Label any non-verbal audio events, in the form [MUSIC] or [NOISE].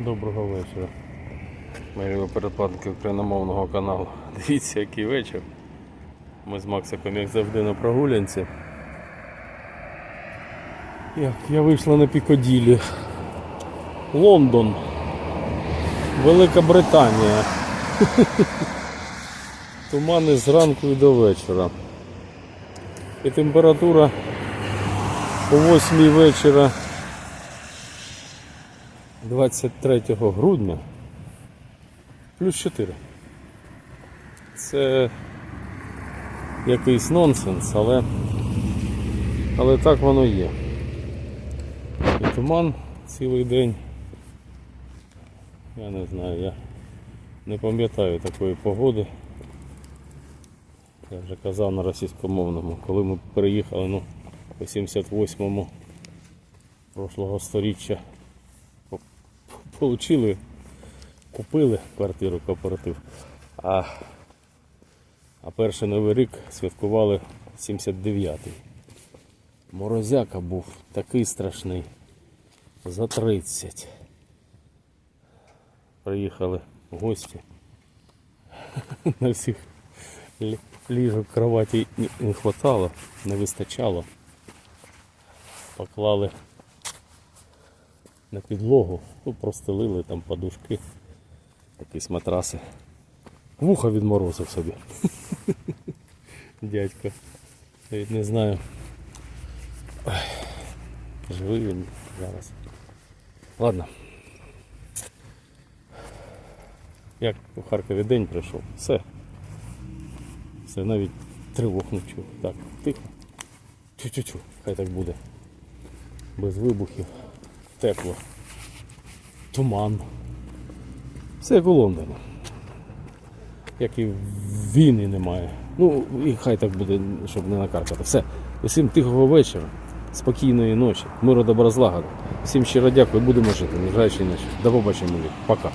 Доброго вечора. Мої передплатники україномовного каналу. [LAUGHS] Дивіться, який вечір. Ми з Максиком, як завжди, на прогулянці. Як я вийшла на Пікоділі. Лондон. Велика Британія. [LAUGHS] Тумани зранку і до вечора. І температура о 8 вечора 23 грудня плюс 4. Це якийсь нонсенс, але, але так воно є. І туман цілий день. Я не знаю, я не пам'ятаю такої погоди. Я вже казав на російськомовному, коли ми переїхали ну, у 78-му прошлого сторіччя по- получили, купили квартиру кооператив. А, а перший новий рік святкували 79-й. Морозяка був такий страшний. За 30. Приїхали гості. [LAUGHS] На всіх лі- ліжок кроваті не- хватало, не вистачало. Поклали на підлогу, ну, простелили там подушки, якісь матраси. Вуха відморозив собі. Дядько. Навіть не знаю. Живий він зараз. Ладно. Як у Харкові день прийшов. Все. Все, навіть тривог не чув. Так, тихо. Чу-чу-чу, хай так буде. Без вибухів. Тепло. Туман. Все як у Лондоні. Як і війни немає. Ну і хай так буде, щоб не накаркати. Все. Усім тихого вечора, спокійної ночі, миру добра злагоди. Всім щиро дякую, будемо жити, незважаючи на. До побачення. Пока.